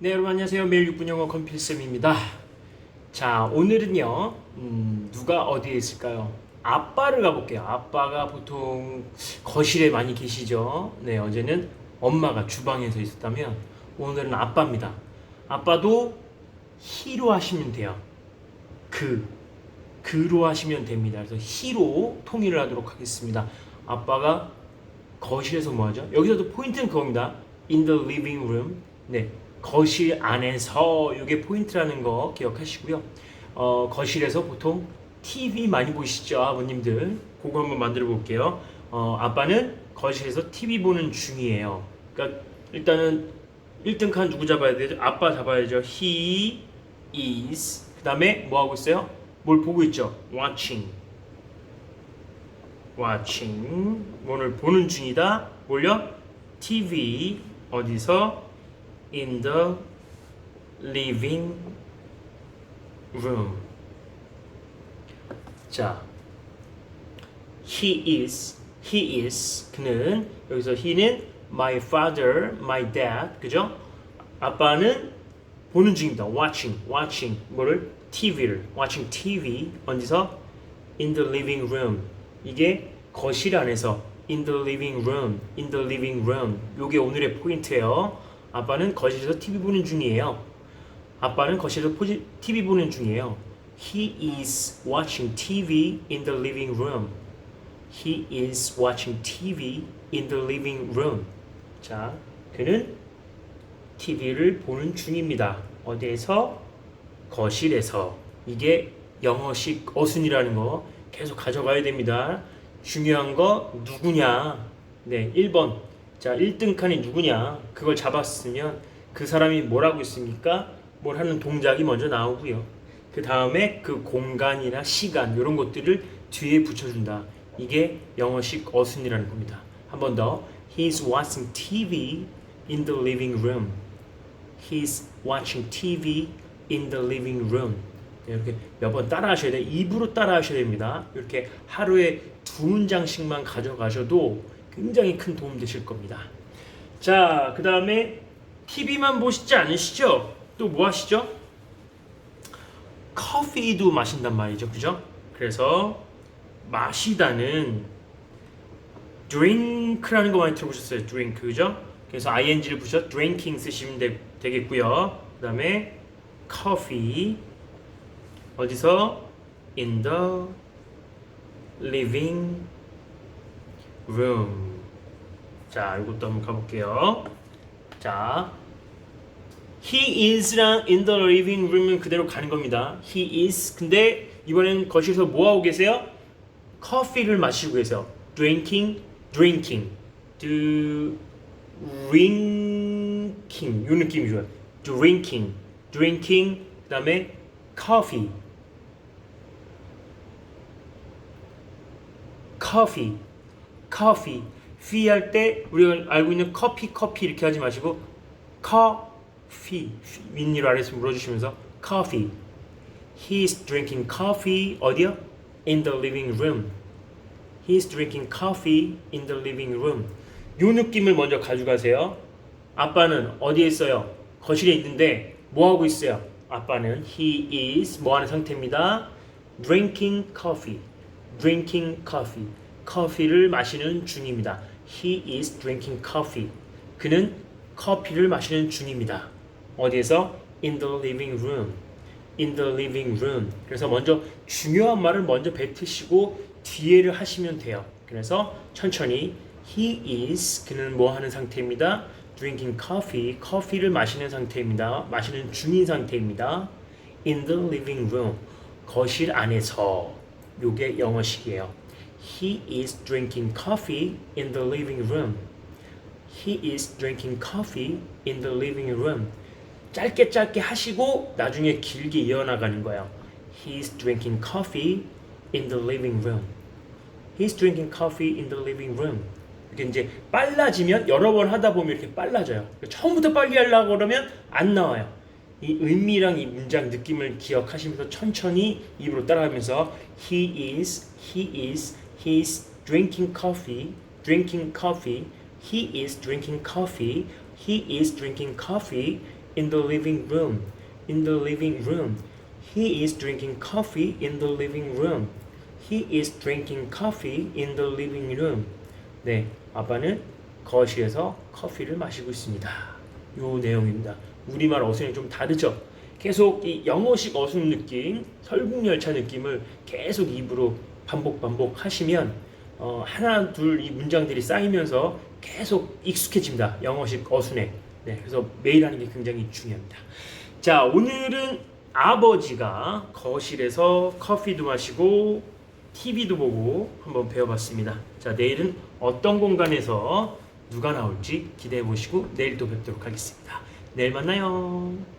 네 여러분 안녕하세요. 매일 6분 영어 컴필쌤입니다. 자 오늘은요 음, 누가 어디에 있을까요? 아빠를 가볼게요. 아빠가 보통 거실에 많이 계시죠? 네 어제는 엄마가 주방에서 있었다면 오늘은 아빠입니다. 아빠도 히로 하시면 돼요. 그 그로 하시면 됩니다. 그래서 히로 통일을 하도록 하겠습니다. 아빠가 거실에서 뭐 하죠? 여기서도 포인트는 그겁니다. In the living room. 네. 거실 안에서 이게 포인트라는 거 기억하시고요. 어, 거실에서 보통 TV 많이 보시죠, 아버님들. 그거 한번 만들어 볼게요. 어, 아빠는 거실에서 TV 보는 중이에요. 그러니까 일단은 1등 칸 누구 잡아야 되죠? 아빠 잡아야죠. He is. 그 다음에 뭐 하고 있어요? 뭘 보고 있죠? Watching. watching 오늘 보는 중이다 뭘요? TV 어디서 in the living room 자 he is he is 그는 여기서 he는 my father my dad 그죠? 아빠는 보는 중입니다 watching watching 뭐를 TV를 watching TV 어디서 in the living room 이게 거실 안에서 in the living room, in the living room. 요게 오늘의 포인트예요. 아빠는 거실에서 TV 보는 중이에요. 아빠는 거실에서 포지, TV 보는 중이에요. He is watching TV in the living room. He is watching TV in the living room. 자, 그는 TV를 보는 중입니다. 어디에서? 거실에서. 이게 영어식 어순이라는 거 계속 가져가야 됩니다. 중요한 거 누구냐? 네, 1번. 자, 1등 칸이 누구냐? 그걸 잡았으면 그 사람이 뭘 하고 있습니까? 뭘 하는 동작이 먼저 나오고요. 그 다음에 그 공간이나 시간 이런 것들을 뒤에 붙여준다. 이게 영어식 어순이라는 겁니다. 한 번 더. He's watching TV in the living room. He's watching TV in the living room. 네, 이렇게 몇 번 따라 하셔야 돼요. 입으로 따라 하셔야 됩니다. 이렇게 하루에 두 문장씩만 가져가셔도 굉장히 큰 도움 되실 겁니다. 자, 그 다음에 TV만 보시지 않으시죠? 또 뭐 하시죠? 커피도 마신단 말이죠. 그죠? 그래서 마시다는 drink라는 거 많이 들어보셨어요. drink. 그죠? 그래서 ing를 붙여 drinking 쓰시면 되, 되겠고요. 그 다음에 coffee 어디서 in the living room. 자, 이것도 한번 가볼게요. 자, he is랑 in the living room은 그대로 가는 겁니다. he is. 근데 이번엔 거실에서 뭐 하고 계세요? 커피를 마시고 계세요. drinking, drinking, drinking. 이 느낌이 좋아요. drinking, drinking. 그다음에 coffee. 커 피, 커피, 피할때 우리가 알고 있는 커피, 커피 이렇게 하지 마시고 커피, 윗니로 아래에서 물어주시면서 커피. He's drinking coffee 어디요? In the living room. He's drinking coffee in the living room. 요 느낌을 먼저 가져가세요. 아빠는 어디에 있어요? 거실에 있는데 뭐 하고 있어요? 아빠는 he is 뭐 하는 상태입니다. drinking coffee. drinking coffee. 커피를 마시는 중입니다. He is drinking coffee. 그는 커피를 마시는 중입니다. 어디에서? In the living room. In the living room. 그래서 먼저 중요한 말을 먼저 뱉으시고 뒤에를 하시면 돼요. 그래서 천천히 He is 그는 뭐 하는 상태입니다. Drinking coffee. 커피를 마시는 상태입니다. 마시는 중인 상태입니다. In the living room. 거실 안에서. 요게 영어식이에요. He is drinking coffee in the living room. He is drinking coffee in the living room. 짧게 짧게 하시고 나중에 길게 이어나가는 거예요. He's drinking coffee in the living room. He's drinking coffee in the living room. 이게 이제 빨라지면 여러 번 하다 보면 이렇게 빨라져요. 처음부터 빨리 하려고 그러면 안 나와요. 이 의미랑 이 문장 느낌을 기억하시면서 천천히 입으로 따라하면서 he is, he is, he's drinking coffee, drinking coffee, he is drinking coffee, he is drinking coffee in the living room. In the living room. He is drinking coffee in the living room. He is drinking coffee in the living room. 네, 아빠는 거실에서 커피를 마시고 있습니다. 요 내용입니다. 우리말 어순이 좀 다르죠? 계속 이 영어식 어순 느낌, 설국열차 느낌을 계속 입으로 반복 반복 하시면 어, 하나 둘 이 문장들이 쌓이면서 계속 익숙해집니다. 영어식 어순에. 네, 그래서 매일 하는 게 굉장히 중요합니다. 자, 오늘은 아버지가 거실에서 커피도 마시고 TV도 보고 한번 배워봤습니다. 자, 내일은 어떤 공간에서 누가 나올지 기대해 보시고 내일 또 뵙도록 하겠습니다. 내일 만나요.